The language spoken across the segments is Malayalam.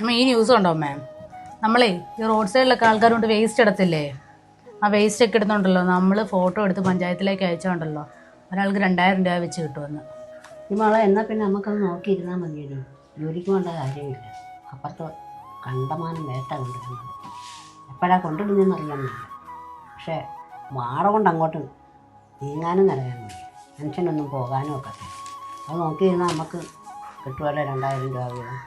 അമ്മ ഈ ന്യൂസ് ഉണ്ടോ അമ്മേ? നമ്മളേ ഈ റോഡ് സൈഡിലൊക്കെ ആൾക്കാർ കൊണ്ട് വേസ്റ്റ് ഇടത്തില്ലേ ആ വേസ്റ്റ് ഒക്കെ ഇടുന്നുണ്ടല്ലോ നമ്മൾ ഫോട്ടോ എടുത്ത് പഞ്ചായത്തിലേക്ക് അയച്ചോണ്ടല്ലോ. ഒരാൾക്ക് രണ്ടായിരം രൂപ വെച്ച് കിട്ടുമെന്ന്. ഈ മോളെ എന്നാൽ പിന്നെ നമുക്കത് നോക്കിയിരുന്നാൽ മതിയല്ലോ ജോലിക്ക് വേണ്ട കാര്യമില്ല. അപ്പുറത്ത് കണ്ടമാനം വേട്ട കൊണ്ടിരുന്നത് എപ്പോഴാണ് കൊണ്ടിടുന്നതെന്ന് അറിയാനില്ല പക്ഷേ വാട കൊണ്ട് അങ്ങോട്ട് നീങ്ങാനും നിറയാനും മനുഷ്യനൊന്നും പോകാനും ഒക്കെ അത് നോക്കിയിരുന്നാൽ നമുക്ക് കിട്ടുമല്ലോ രണ്ടായിരം രൂപ വീതം.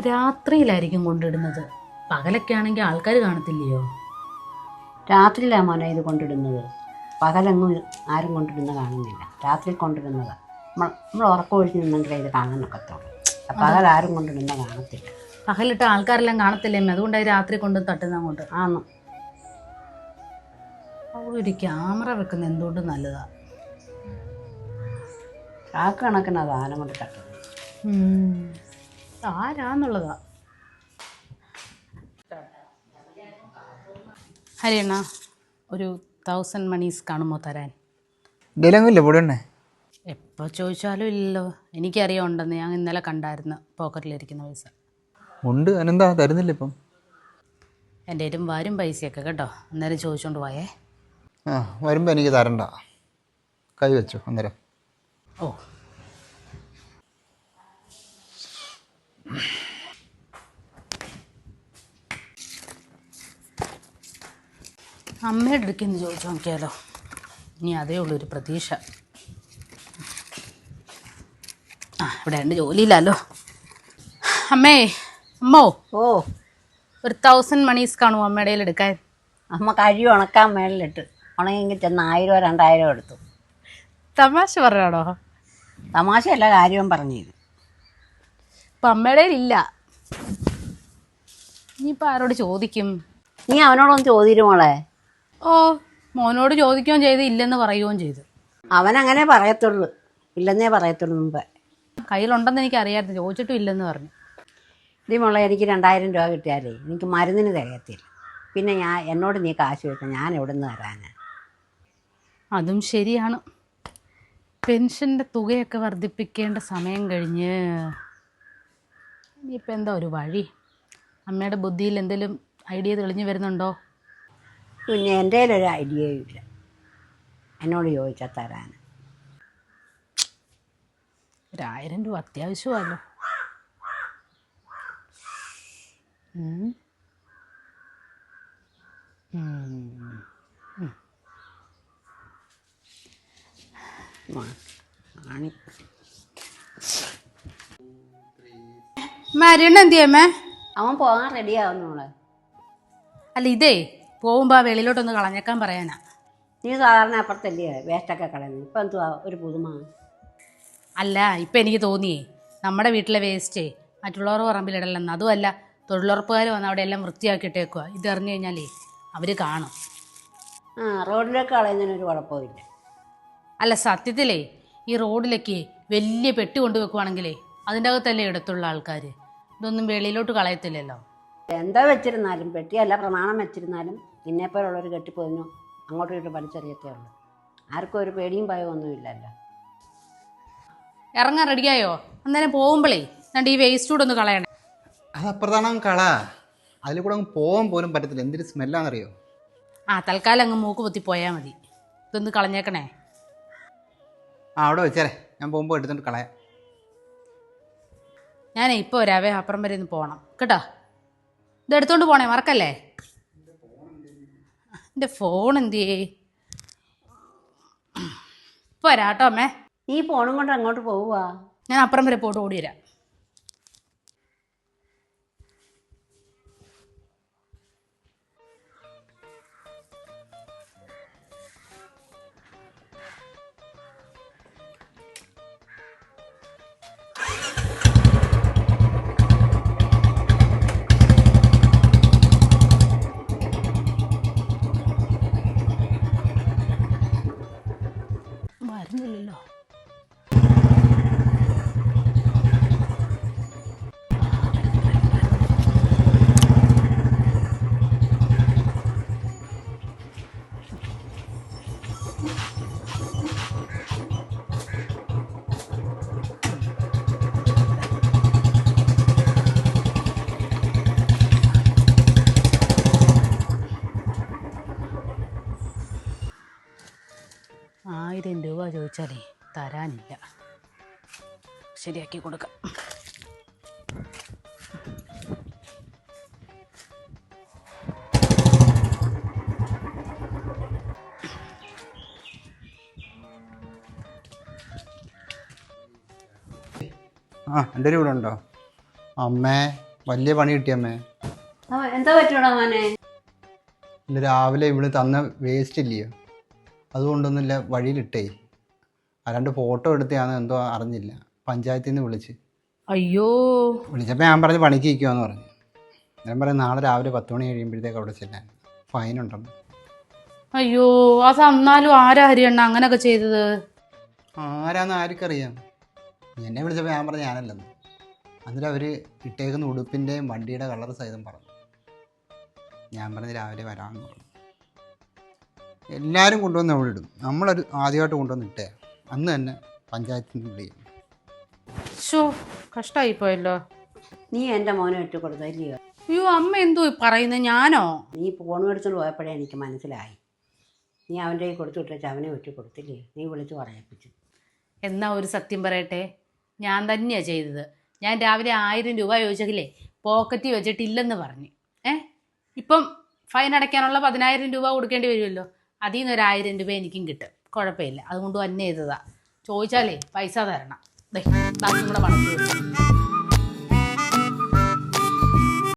രാത്രിയിലായിരിക്കും കൊണ്ടിടുന്നത്. പകലൊക്കെ ആണെങ്കിൽ ആൾക്കാർ കാണത്തില്ലയോ? രാത്രിയിലാണ് മോനെ ഇത് കൊണ്ടിടുന്നത്. പകലെങ്ങും ആരും കൊണ്ടിടുന്ന കാണുന്നില്ല. രാത്രി കൊണ്ടിടുന്നത്. നമ്മൾ നമ്മൾ ഉറക്കം ഒഴിച്ച് നിന്നെങ്കിലേ ഇത് കാണാനൊക്കത്തുള്ളൂ പകൽ ആരും കൊണ്ടിടുന്ന കാണത്തില്ല. പകലിട്ട് ആൾക്കാരെല്ലാം കാണത്തില്ലേ? അതുകൊണ്ട് അതുകൊണ്ടായി രാത്രി കൊണ്ട് തട്ടുന്ന അങ്ങോട്ട്. ആന്ന്. ഒരു ക്യാമറ വെക്കുന്ന എന്തുകൊണ്ട് നല്ലതാ? ചാക്ക് കണക്കിന് അത് ആനം കൊണ്ട് തട്ടുന്നത്. ഉം. ആരാന്നുള്ളതാ ഹരിയണ്ണ ഒരു തൗസൻഡ് മണീസ് കാണുമോ തരാൻ? ഡെയിലങ്ങില്ലേ പൊടിയണ്ണേ എപ്പോൾ ചോദിച്ചാലും ഇല്ലല്ലോ എനിക്കറിയാം ഉണ്ടെന്ന്. ഞാൻ ഇന്നലെ കണ്ടായിരുന്നു. പോക്കറ്റിലിരിക്കുന്ന പൈസ. ഉണ്ട്. അതിനെന്താ? തരുന്നില്ല ഇപ്പം. എന്റെ കയ്യിലും വരും പൈസയൊക്കെ കേട്ടോ. അന്നേരം ചോദിച്ചോണ്ട് പോയേ. ആ വരുമ്പോൾ എനിക്ക് തരണ്ട. കൈ വെച്ചു അന്നേരം. ഓ അമ്മയുടെ അടുക്കെന്ന് ചോദിച്ചു നോക്കിയാലോ? ഇനി അതേ ഉള്ളൂ ഒരു പ്രതീക്ഷ. ആ ഇവിടെ ഉണ്ട് ജോലിയില്ലല്ലോ. അമ്മേ അമ്മോ. ഓ. ഒരു തൗസൻഡ് മണീസ് കാണുമോ അമ്മയുടെ കയ്യിൽ എടുക്കാൻ? അമ്മ കഴി ഉണക്കാൻ മേളിലിട്ട്. ഉണങ്ങിയെങ്കിൽ ചെന്ന് ആയിരോ രണ്ടായിരോ എടുത്തു. തമാശ പറയാണോ തമാശയല്ല കാര്യവും പറഞ്ഞിരുന്നു. ഇപ്പം അമ്മയുടെ ഇല്ല. ഇനിയിപ്പോൾ ആരോട് ചോദിക്കും? നീ അവനോടൊന്ന് ചോദിച്ചു മോളെ. ഓ മോനോട് ചോദിക്കുകയും ചെയ്ത് ഇല്ലെന്ന് പറയുകയും ചെയ്തു. അവൻ അങ്ങനെ പറയത്തുള്ളൂ. ഇല്ലെന്നേ പറയത്തുള്ളൂ മുമ്പ്. കയ്യിലുണ്ടെന്ന് എനിക്ക് അറിയാമായിരുന്നു ചോദിച്ചിട്ടും ഇല്ലെന്ന് പറഞ്ഞു. ഇതീ മോളെ എനിക്ക് രണ്ടായിരം രൂപ കിട്ടിയാലേ? എനിക്ക് മരുന്നിന് തികയത്തില്ല. പിന്നെ ഞാൻ എന്നോട് നീ കാശ് കിട്ടും ഞാൻ എവിടെ നിന്ന് തരാനാ അതും ശരിയാണ്. പെൻഷന്റെ തുകയൊക്കെ വർദ്ധിപ്പിക്കേണ്ട സമയം കഴിഞ്ഞ് ഇനിയിപ്പോൾ എന്താ ഒരു വഴി? അമ്മയുടെ ബുദ്ധിയിൽ എന്തെങ്കിലും ഐഡിയ തെളിഞ്ഞു വരുന്നുണ്ടോ? പിന്നെ എന്റെ ഒരു ഐഡിയയും ഇല്ല എന്നോട് ചോദിച്ചാൽ തരാൻ. ഒരായിരം രൂപ അത്യാവശ്യമല്ലോ മരുന്ന് എന്തിയമ്മേ? അവൻ പോകാൻ റെഡിയാവുന്നു മോളെ. അല്ല ഇതേ പോകുമ്പോൾ ആ വെളിയിലോട്ടൊന്ന് കളഞ്ഞേക്കാൻ പറയാനാ. നീ സാധാരണ അപ്പുറത്തല്ലേ വേസ്റ്റൊക്കെ കളയുന്നത് ഇപ്പം എന്തുവാ ഒരു പുതുമ? അല്ല ഇപ്പം എനിക്ക് തോന്നിയേ നമ്മുടെ വീട്ടിലെ വേസ്റ്റേ മറ്റുള്ളവർ പറമ്പിലിടലെന്ന് അതുമല്ല തൊഴിലുറപ്പുകാർ വന്ന് അവിടെ എല്ലാം വൃത്തിയാക്കിയിട്ടേക്കുക ഇത് അറിഞ്ഞു കഴിഞ്ഞാലേ അവർ കാണും. ആ റോഡിലേക്ക് കളയുന്നതിനൊരു കുഴപ്പമില്ല അല്ല സത്യത്തിലേ ഈ റോഡിലേക്ക് വലിയ പെട്ടി കൊണ്ടുവെക്കുവാണെങ്കിലേ അതിന്റെ അകത്തല്ലേ ഇടത്തുള്ള ആൾക്കാർ ഇതൊന്നും വെളിയിലോട്ട് കളയത്തില്ലല്ലോ. എന്താ വെച്ചിരുന്നാലും പെട്ടിയല്ല പ്രമാണം വെച്ചിരുന്നാലും നിന്നെപ്പോലുള്ളൊരു കെട്ടിപ്പോതിനു അങ്ങോട്ടും ഇങ്ങോട്ടും വലിച്ചെറിയത്തേ ഉള്ളൂ. ആർക്കും ഒരു പേടിയും ഭയവും ഒന്നുമില്ലല്ലോ ഇറങ്ങാൻ റെഡിയായോ അന്നേരം പോകുമ്പോഴേ രണ്ട് ഈ വേസ്റ്റ് കൂടെ ഒന്ന് കളയണേ. അത് അപ്രധാനം കള. അതിൽ കൂടെ അങ്ങ് പോകാൻ പോലും പറ്റത്തില്ല. എന്തൊരു സ്മെല്ലാണെന്നറിയോ ആ തൽക്കാലം അങ്ങ് മൂക്ക് പൊത്തി പോയാൽ മതി. ഇതൊന്ന് കളഞ്ഞേക്കണേ. ആ അവിടെ വെച്ചേരെ. ഞാൻ പോകുമ്പോൾ എടുത്തോണ്ട് കളയാം. ഞാനേ ഇപ്പോൾ വരാവേ. അപ്പുറം വരെ ഒന്ന് പോകണം കേട്ടോ? ഇത് എടുത്തോണ്ട് പോണേ മറക്കല്ലേ? എന്റെ ഫോൺ എന്തിയേ? പോരാട്ടോ അമ്മേ. നീ ഫോണും കൊണ്ട് അങ്ങോട്ട് പോവുക ഞാൻ അപ്പുറം വരെ പോട്ട് ഓടി വരാം. വരുന്നില്ലല്ലോ ചോദിച്ചാലേ തരാനില്ല. ശരിയാക്കി കൊടുക്കാം. ആ എന്റെ ഒരു ഇവിടെ ഉണ്ടോ? അമ്മേ വലിയ പണി കിട്ടിയമ്മേ ആ, എന്താ പറ്റൂടാ മോനെ? ഇന്ന് രാവിലെ ഇവിടെ തന്ന വേസ്റ്റ് ഇല്ലയോ? അതുകൊണ്ടൊന്നുമില്ല വഴിയിലിട്ടേ. അല്ലാണ്ട് ഫോട്ടോ എടുത്തയാന്ന് എന്തോ അറിഞ്ഞില്ല. പഞ്ചായത്തിൽ നിന്ന് വിളിച്ച്. അയ്യോ. വിളിച്ചപ്പോൾ ഞാൻ പറഞ്ഞ് പണിക്ക് ഇരിക്കുവാന്ന് പറഞ്ഞു. ഞാൻ പറഞ്ഞ നാളെ രാവിലെ പത്ത് മണി കഴിയുമ്പോഴത്തേക്ക് അവിടെ ചെല്ലാൻ. ഫൈൻ ഉണ്ടെന്ന്. അയ്യോ അത് അന്നാലും ആരാ ഹരിയണ്ണ അങ്ങനെയൊക്കെ ചെയ്തത്? ആരാന്ന് ആർക്കറിയാം. എന്നെ വിളിച്ചപ്പോൾ ഞാൻ പറഞ്ഞു ഞാനല്ലെന്ന്. എന്നിട്ട് അവർ ഇട്ടേക്കുന്ന ഉടുപ്പിന്റെയും വണ്ടിയുടെ കളർ സഹിതം പറഞ്ഞു. ഞാൻ പറഞ്ഞ് രാവിലെ വരാമെന്ന് പറഞ്ഞു. എല്ലാവരും കൊണ്ടുവന്ന് അവിടെ ഇടും. നമ്മളൊരു ആദ്യമായിട്ട് കൊണ്ടുവന്ന് ഇട്ടേ അന്ന് തന്നെ പഞ്ചായത്തിൽ നിന്ന് വിളിയും കഷ്ടായി പോയല്ലോ നീ എന്റെ മോനെ ഇട്ട് കൊടുത്തില്ലയോ അയ്യോ അമ്മ എന്തോ പറയുന്നത് ഞാനോ? നീ ഫോൺ മേടിച്ചോണ്ട് പോയപ്പോഴേ എനിക്ക് മനസ്സിലായി. നീ അവന്റെ കയ്യിൽ കൊടുത്തു വിട്ടിട്ട് അവനെ ഒറ്റ കൊടുത്തില്ലേ? നീ വിളിച്ച് പറയപ്പിച്ചു. എന്നാ ഒരു സത്യം പറയട്ടെ? ഞാൻ തന്നെയാ ചെയ്തത്. ഞാൻ രാവിലെ ആയിരം രൂപ ചോദിച്ചെങ്കിലേ പോക്കറ്റിൽ വെച്ചിട്ടില്ലെന്ന് പറഞ്ഞു. ഏ? ഇപ്പം ഫൈൻ അടയ്ക്കാനുള്ള പതിനായിരം രൂപ കൊടുക്കേണ്ടി വരുമല്ലോ. അതിൽ നിന്ന് ഒരു ആയിരം രൂപ എനിക്കും കിട്ടും. കുഴപ്പമില്ല. അതുകൊണ്ട് തന്നെ ചെയ്തതാ ചോദിച്ചാലേ പൈസ തരണം. ബാക്കി കൂടെ വെച്ചു.